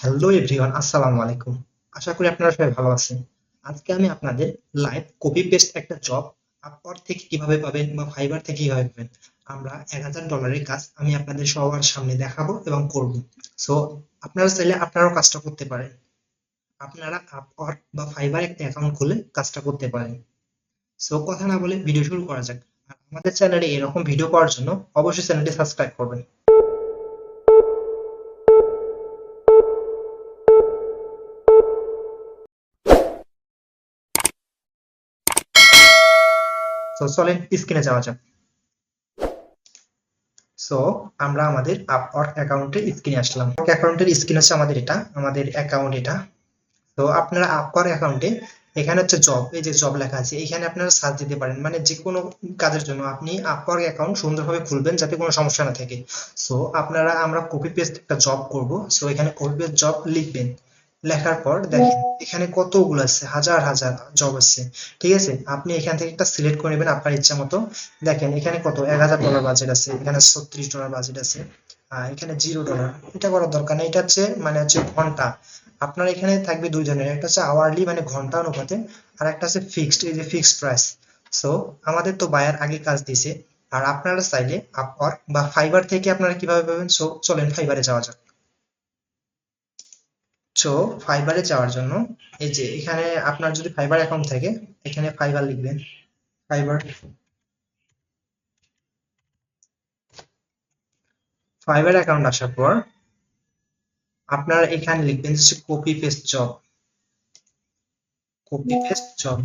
Hello everyone, আসসালামু আলাইকুম। আশা করি আপনারা সবাই ভালো আছেন। আজকে আমি আপনাদের লাইভ কপি পেস্ট একটা জব আপওয়ার্ক থেকে কীভাবে পাবেন বা ফাইবার থেকে কীভাবে পাবেন, আমরা এক হাজার ডলারের কাজ আমি আপনাদের সবার সামনে দেখাবো এবং করব। সো আপনারা চাইলে আপনারাও কাজটা করতে পারেন। আপনারা আপওয়ার্ক বা ফাইবার একটা অ্যাকাউন্ট খুলে কাজটা করতে পারেন। সো কথা না বলে ভিডিও শুরু করা যাক। আমাদের চ্যানেলে এরকম ভিডিও পাওয়ার জন্য অবশ্যই চ্যানেলটি সাবস্ক্রাইব করবেন। সো চলেন স্ক্রিনে যাওয়া যাক। সো আমরা আমাদের আপওয়ার্ক অ্যাকাউন্টের স্ক্রিনে আসলাম। অ্যাকাউন্টের স্ক্রিন হচ্ছে আমাদের এটা, আমাদের অ্যাকাউন্ট এটা। তো আপনারা আপওয়ার্ক অ্যাকাউন্টে এখানে হচ্ছে জব এই যে জব লেখা আছে, এখানে আপনারা সার্চ দিতে পারেন। মানে যে কোনো কাজের জন্য আপনি আপওয়ার্ক অ্যাকাউন্ট সুন্দরভাবে খুলবেন যাতে কোনো সমস্যা না থাকে। সো আপনারা, আমরা কপি পেস্ট একটা জব করব। সো এখানে কপি পেস্ট জব লিখবেন। লেখার পর দেখেন এখানে কতগুলো আছে? হাজার হাজার জব আছে। ঠিক আছে? আপনি এখান থেকে একটা সিলেক্ট করে নেবেন আপনার ইচ্ছা মতো। দেখেন এখানে কত? এক হাজার ডলার বাজেট আছে এখানে ছত্রিশ ডলার বাজেট আছে এখানে জিরো ডলার এটা করার দরকার নেই। এটা হচ্ছে মানে হচ্ছে ঘণ্টা। আপনার এখানে থাকবে দুই ধরনের। একটা হচ্ছে আওয়ারলি মানে ঘণ্টা অনুপাতে আর একটা হচ্ছে ফিক্সড এই যে ফিক্সড প্রাইস সো আমাদের তো বায়ার আগে কাজ দিছে আর আপনারা চাইলে আপওয়ার্ক বা ফাইবার থেকে আপনারা কীভাবে পাবেন? সো চলেন ফাইবারে যাওয়া যাক। সো ফাইবারে যাওয়ার জন্য, এই যে এখানে আপনার যদি ফাইবার অ্যাকাউন্ট থাকে, এখানে ফাইবার লিখবেন ফাইবার ফাইবার অ্যাকাউন্ট আসার পর, আপনার এখানে লিখবেন হচ্ছে copy paste job copy paste job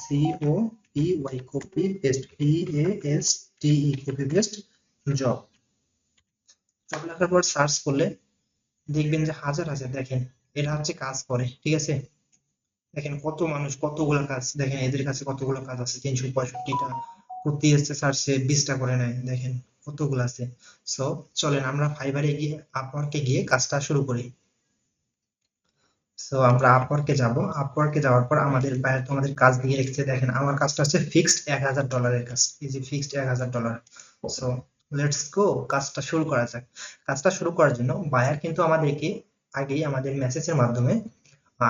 C O P Y copy paste P A S T E copy paste job job লেখার পর সার্চ করলে দেখবেন যে হাজার হাজার, দেখেন এটা হচ্ছে কাজ করে, ঠিক আছে? দেখেন কত মানুষ, কতগুলো কাজ, দেখেন এদের কাছে কতগুলো কাজ আছে, তিনশো পঁয়ষট্টিটা, প্রতি এসছে সার্চে বিশটা করে নেয়, দেখেন কতগুলো আছে। সো চলেন আমরা ফাইবারে গিয়ে আপওয়ার্কে গিয়ে কাজটা শুরু করি। সো আমরা আপওয়ার্কে যাব। আপওয়ার্কে যাওয়ার পর আমাদের বাইরে তো আমাদের কাজ দিয়ে রেখেছে, দেখেন, আমার কাজটা হচ্ছে ফিক্সড এক হাজার ডলারের কাজ, এই যে ফিক্সড এক হাজার ডলার সো লেটস গো কাজটা শুরু করা যাক। কাজটা শুরু করার জন্য বায়ার কিন্তু আমাদেরকে আগেই আমাদের মেসেজের মাধ্যমে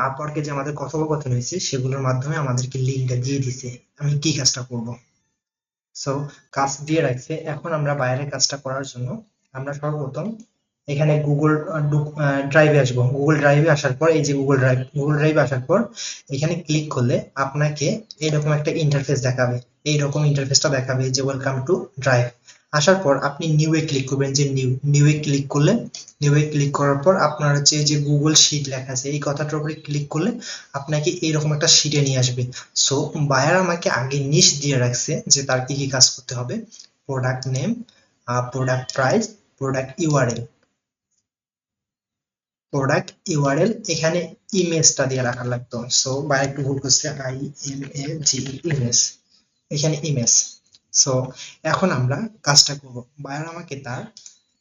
আপওয়ার্কে যে আমাদের কথোপকথন হয়েছে, সেগুলোর মাধ্যমে আমাদেরকে লিঙ্কটা দিয়ে দিছে আমি কি কাজটা করব? সো কাজ দিয়ে রাখছে। এখন আমরা বাইরের কাজটা করার জন্য আমরা সর্বপ্রথম এখানে গুগল ড্রাইভে আসব। গুগল ড্রাইভে আসার পর, এই যে গুগল ড্রাইভ গুগল ড্রাইভে আসার পর এখানে ক্লিক করলে আপনাকে এরকম একটা ইন্টারফেস দেখাবে। এইরকম ইন্টারফেসটা দেখাবে যে ওয়েলকাম টু ড্রাইভ আসার পর আপনি নিউ এ ক্লিক করবেন যে নিউ নিউ এ ক্লিক করলে নিউ এ ক্লিক করার পর আপনার হচ্ছে যে গুগল শিট লেখা আছে, এই কথাটার উপরে ক্লিক করলে আপনাকে এইরকম একটা শিটে নিয়ে আসবে। সো বায়ার আমাকে আগে নিশ দিয়ে রাখছে যে তার কি কি কাজ করতে হবে। Product name product price product URL product URL এখানে ইমেজটা দিয়ে রাখা লাগতো। সো বায়ার একটু ভুল করছে I M A G image এখানে ইমেজ সো এখন আমরা কাজটা করব। বায়ার আমাকে তার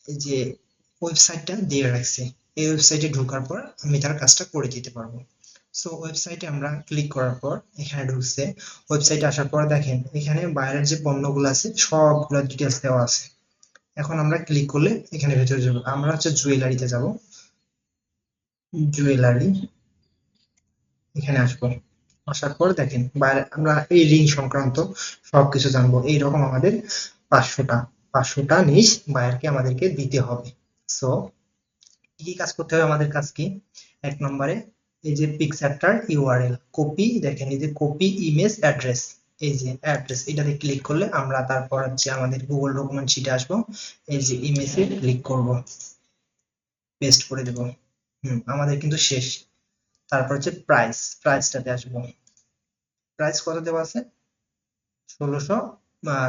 যে ওয়েবসাইটটা দিয়ে রাখছে। এই ওয়েবসাইটে ঢোকার পর আমি তার কাজটা করে দিতে পারব। সো ওয়েবসাইটে আমরা ক্লিক করার পর এখানে ঢুকছে। ওয়েবসাইটে আসার পর দেখেন, এখানে বাইরের যে পণ্যগুলো আছে, সবগুলো ডিটেলস দেওয়া আছে। এখন আমরা ক্লিক করলে এখানে ভেতরে যাব। আমরা হচ্ছে জুয়েলারিতে যাব। জুয়েলারি এখানে আসব। আসার পর দেখেন। আমরা এই রিং সংক্রান্ত সবকিছু জানব। এইরকম আমাদের পাঁচশোটা পাঁচশোটা নিশ বায়ারকে আমাদেরকে দিতে হবে। সো কি কি কাজ করতে হবে আমাদের কাজ কি এক নম্বরে এই যে পিকচারটার ইউআরএল কপি দেখেন, এই যে কপি ইমেজ অ্যাড্রেস এই যে অ্যাড্রেস এটাতে ক্লিক করলে আমরা তারপর হচ্ছে আমাদের গুগল ডকুমেন্ট শিটে আসব। এই যে ইমেজে ক্লিক করব। পেস্ট করে দেব। হুম, আমাদের কিন্তু শেষ। তারপর হচ্ছে প্রাইস প্রাইসটাতে আসব। প্রাইস কত দেওয়া আছে? ষোলোশো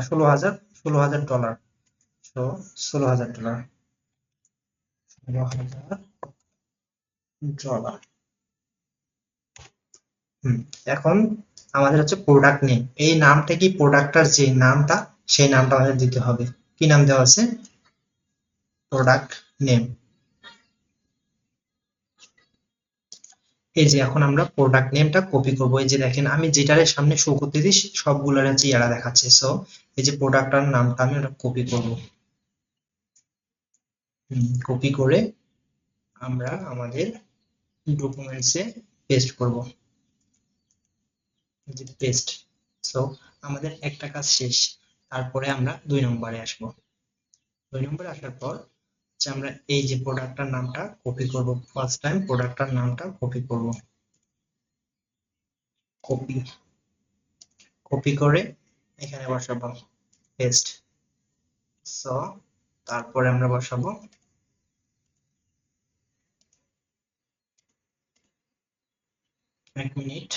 ষোলো হাজার ষোলো হাজার ডলার ষোলো হাজার ডলার ষোলো হাজার ডলার হুম, এখন আমাদের হচ্ছে প্রোডাক্ট নেম এই নামটা কি প্রোডাক্টটার যে নামটা, সেই নামটা আমাদের দিতে হবে। কি নাম দেওয়া আছে? প্রোডাক্ট নেম এই যে এখন আমরা প্রোডাক্ট নেমটা কপি করব। এই যে দেখেন, আমি যেটার সামনে শো করতেছি সবগুলোর হচ্ছে ইয়ারা দেখাচ্ছে। সো এই যে প্রোডাক্টটার নামটা আমি ওটা কপি করব। কপি করে আমরা আমাদের ডকুমেন্টসে পেস্ট করব। যে পেস্ট সো আমাদের একটা কাজ শেষ। তারপরে আমরা দুই নম্বরে আসব। দুই নম্বরে আসার পর যে আমরা এই যে প্রোডাক্টটার নামটা কপি করব। ফার্স্ট টাইম প্রোডাক্টটার নামটা কপি করব। কপি কপি করে এখানে বসাবো। পেস্ট সো তারপরে আমরা বসাবো। এক মিনিট।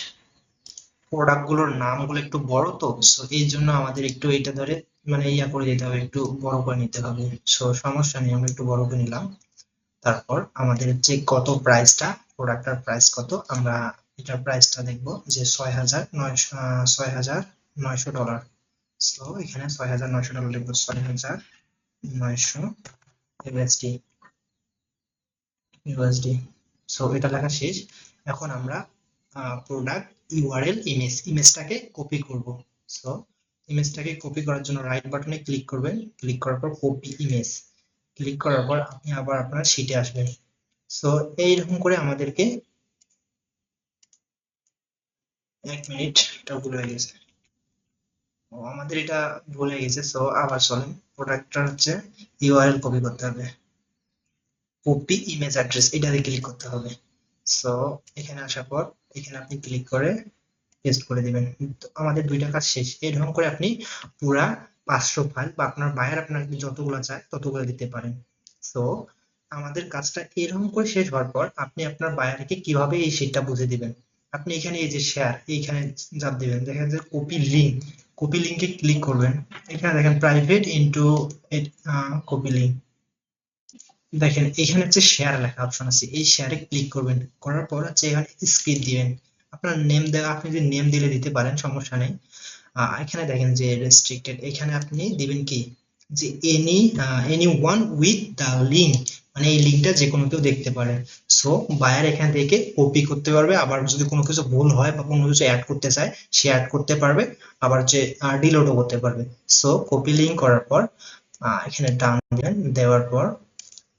প্রোডাক্টগুলোর নামগুলো একটু বড় তো সো এই জন্য আমাদের একটু এটা ধরে মানে ইয়া করে দিতে হবে, একটু বড় করে নিতে হবে। সো সমস্যা নেই, আমরা একটু বড় করে নিলাম। তারপর আমাদের যে কত প্রাইসটা প্রোডাক্টটার প্রাইস কত, আমরা এটার প্রাইসটা দেখব যে ছয় হাজার নয়শো ছয় হাজার নয়শো ডলার সো এখানে ছয় হাজার নয়শো ডলার লিখব, ছয় হাজার নয়শো ইউএসডি ইউএসডি সো এটা লেখা শেষ। এখন আমরা প্রোডাক্ট ইউআরএল ইমেজ ইমেজটাকে কপি করব। সো ইমেজটাকে কপি করার জন্য রাইট বাটনে ক্লিক করবেন। ক্লিক করার পর কপি ইমেজ ক্লিক করার পর আপনি আবার আপনার শিটে আসবেন। সো এইরকম করে আমাদেরকে এক মিনিট এটা ভুল হয়ে গেছে। আমাদের এটা ভুল হয়ে গেছে। সো আবার চলেন। প্রোডাক্টটা হচ্ছে ইউআরএল কপি করতে হবে। কপি ইমেজ অ্যাড্রেস এটাতে ক্লিক করতে হবে। সো এখানে আসার পর এখানে আপনি ক্লিক করে পেস্ট করে দিবেন। আমাদের দুইটা কাজ শেষ। এরকম করে আপনি পুরা পাঁচশো ফাইল বা আপনার বায়ার আপনার যতগুলো চায় ততগুলো দিতে পারেন। সো আমাদের কাজটা এরকম করে শেষ হওয়ার পর আপনি আপনার বায়ারকে কীভাবে এই শীটটা বুঝে দিবেন? আপনি এখানে এই যে শেয়ার এইখানে চাপ দিবেন। দেখেন যে কপি লিঙ্ক কপি লিঙ্কে ক্লিক করবেন। এখানে দেখেন প্রাইভেট ইনটু কপি লিঙ্ক দেখেন এখানে হচ্ছে শেয়ার লেখা অপশন আছে। এই শেয়ারে ক্লিক করবেন। করার পর হচ্ছে এখানে স্ক্রিন দিবেন। আপনার নেম দেওয়া আপনি যদি নেম দিলে দিতে পারেন, সমস্যা নেই। এখানে দেখেন যে রেস্ট্রিক্টেড এখানে আপনি দিবেন কি? যে any any one with the link মানে এই লিঙ্কটা যে কোনো কেউ দেখতে পারে। সো বায়ার এখান থেকে কপি করতে পারবে। আবার যদি কোনো কিছু ভুল হয় বা কোনো কিছু অ্যাড করতে চায়, সে অ্যাড করতে পারবে। আবার যে ডিলোডও করতে পারবে। সো কপি লিঙ্ক করার পর এখানে ডান দেবেন দেওয়ার পর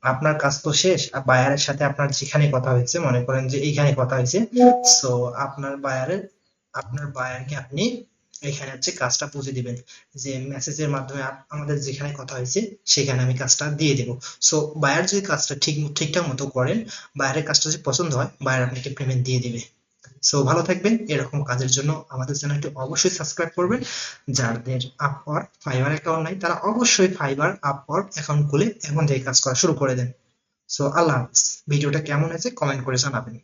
আপনার কাজ তো শেষ বায়ারের সাথে আপনার যেখানে কথা হয়েছে, মনে করেন যে এইখানে কথা হয়েছে সো আপনার বায়ারের, আপনার বায়ারকে আপনি এখানে হচ্ছে কাজটা পৌঁছে দিবেন, যে মেসেজের মাধ্যমে আমাদের যেখানে কথা হয়েছে, সেখানে আমি কাজটা দিয়ে দেবো। সো বায়ার যদি কাজটা ঠিক, ঠিকঠাক মতো করেন, বায়ারের কাজটা যদি পছন্দ হয়, বায়ার আপনাকে পেমেন্ট দিয়ে দিবে। সো ভালো থাকবেন। এরকম কাজের জন্য আমাদের চ্যানেলটি অবশ্যই সাবস্ক্রাইব করবেন। যাদের আপওয়ার ফাইবার অ্যাকাউন্ট নাই, তারা অবশ্যই ফাইবার আপওয়ার অ্যাকাউন্ট খুলে এখন থেকে কাজ করা শুরু করে দেন। সো আল্লাহ ভিডিওটা কেমন হয়েছে কমেন্ট করে জানাবেন।